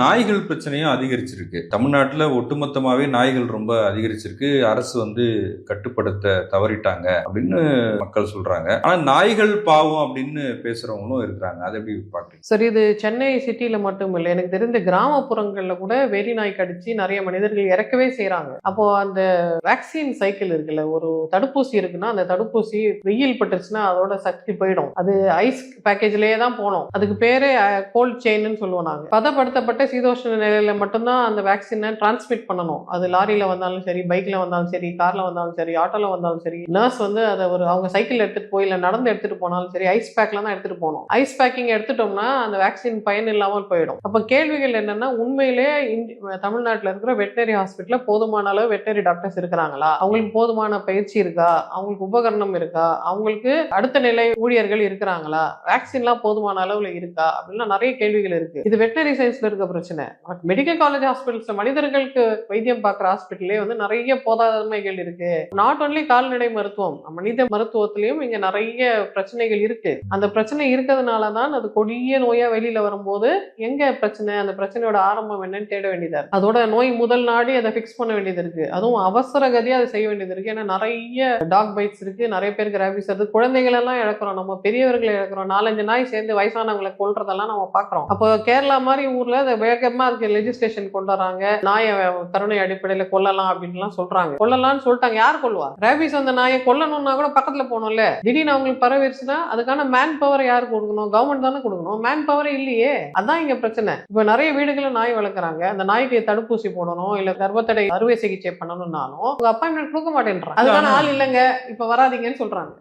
நாய்கள் பிரச்சனையும் அதிகரிச்சிருக்கு. தமிழ்நாட்டில் ஒட்டுமொத்தமாகவே நாய்கள் ரொம்ப அதிகரிச்சிருக்கு. அரசு வந்து கட்டுப்படுத்த தவறிட்டாங்க அப்படின்னு மக்கள் சொல்றாங்க. ஆனால் நாய்கள் பாவம் அப்படின்னு பேசுறவங்களும் இருக்கிறாங்க. அதை எப்படி பார்க்குறீங்க? சரி இது சென்னை சிட்டியில் மட்டும் இல்லை. எனக்கு தெரிந்த கிராமப்புறங்களில் கூட வெறி நாய் கடிச்சு நிறைய மனிதர்கள் இறக்கவே செய்கிறாங்க அப்போ அந்த வேக்சின் சைக்கிள் இருக்குல்ல ஒரு தடுப்பூசி இருக்குன்னா அந்த தடுப்பூசி வெயில் பட்டுருச்சுன்னா அதோட சக்தி போயிடும். அது ஐஸ் பேக்கேஜ்லயே தான் போனோம். அதுக்கு பேரே கோல்ட் செயின்னு சொல்லுவோம் நாங்க. பதப்படுத்தப்பட்ட சீதோஷ்ண நிலையில மட்டும்தான் அந்த வேக்சினை டிரான்ஸ்மிட் பண்ணணும். அது லாரியில வந்தாலும் சரி பைக்ல வந்தாலும் சரி கார்ல வந்தாலும் சரி ஆட்டோல வந்தாலும் சரி நர்ஸ் வந்து அதை ஒரு அவங்க சைக்கிள் எடுத்துட்டு போய் இல்ல நடந்து எடுத்துட்டு போனாலும் சரி ஐஸ் பேக்ல தான் எடுத்துட்டு போகணும். ஐஸ் பேக்கிங் எடுத்துட்டோம்னா அந்த வேக்சின் பயன் இல்லாமல் போயிடும். அப்ப கேள்விகள் என்னன்னா உண்மையிலேயே தமிழ்நாட்டில் இருக்கிற வெட்டரி ஹாஸ்பிட்டலில் போதுமான அளவு வெட்டரி டாக்டர்ஸ் இருக்கிறாங்களா? அவங்களுக்கு போதுமான பயிற்சி இருக்கா? அவங்களுக்கு உபகரணம் இருக்கா? அவங்களுக்கு அடுத்த நிலை ஊழியர்கள் இருக்கிறாங்களா? வேக்சின்லாம் போதுமான அளவுல இருக்கா? அப்படின்லாம் நிறைய கேள்விகள் இருக்கு. இது வெட்டரி சயின்ஸ்ல இருக்க பிரச்சனை. மெடிக்கல் காலேஜ் ஹாஸ்பிட்டல்ஸ் மனிதர்களுக்கு வைத்தியம் பார்க்குற ஹாஸ்பிட்டல்லே வந்து நிறைய போதாதன்மைகள் இருக்கு. நாட் ஒன்லி கால்நடை மருத்துவம் மனித மருத்துவத்திலையும் இங்க நிறைய பிரச்சனைகள் இருக்கு. அந்த பிரச்சனை இருக்கிறதுனால தான் அது கொடிய நோயா வெளியில வரும்போது எங்க பிரச்சனை அந்த பிரச்சனையோட ஆரம்பம் என்னன்னு தேட வேண்டியதா இருக்கு. அதோட நோய் முதல் நாடி அதை ஃபிக்ஸ் பண்ண வேண்டியது இருக்கு. அதுவும் அவசர கதியா அதை செய்ய வேண்டியது இருக்கு. ஏன்னா நிறைய டாக் பைட்ஸ் இருக்கு. நிறைய பேருக்கு ரேபிஸ் வருது. குழந்தைகள் எல்லாம் இழக்கிறோம். நம்ம பெரியவர்களை இழக்கிறோம். நாலஞ்சு நாய் சேர்ந்து வயசானவங்களை கொள்றதெல்லாம் நம்ம பாக்குறோம் அப்போ கேரளா மாதிரி ஊர்ல அதை வேகமா இருக்கு லெஜிஸ்லேஷன் கொண்டு வராங்க. நாயை கருணை அடிப்படையில கொல்லலாம் அப்படின்லாம் சொல்றாங்க. கொல்லலாம்னு சொல்லிட்டாங்க. யார் கொல்லுவா? ரேபிஸ் அந்த நாயை கொல்லணும்னா கூட பக்கத்துல போகணும்ல. திடீர்னு அவங்களுக்கு பரவிடுச்சுன்னா அதுக்கான மேன் பவர் யார் கொடுக்கணும்? கவர்மெண்ட் தானே கொடுக்கணும். மேன் பவரே இல்லையே. அதான் இங்க பிரச்சனை. இப்ப நிறைய வீடுகளில் நாய் வளர்க்குறாங்க. அந்த நாய்க்கு தடுப்பூசி போடணும் இல்ல கர்ப்பத்தடை அறுவை சிகிச்சை பண்ணணும்னாலும் உங்க அப்பாயின்மெண்ட் கொடுக்க மாட்டேன்றாங்க. அதுக்கான ஆள் இல்லைங்க. இப்ப வராதீங்கன்னு சொல்றாங்க.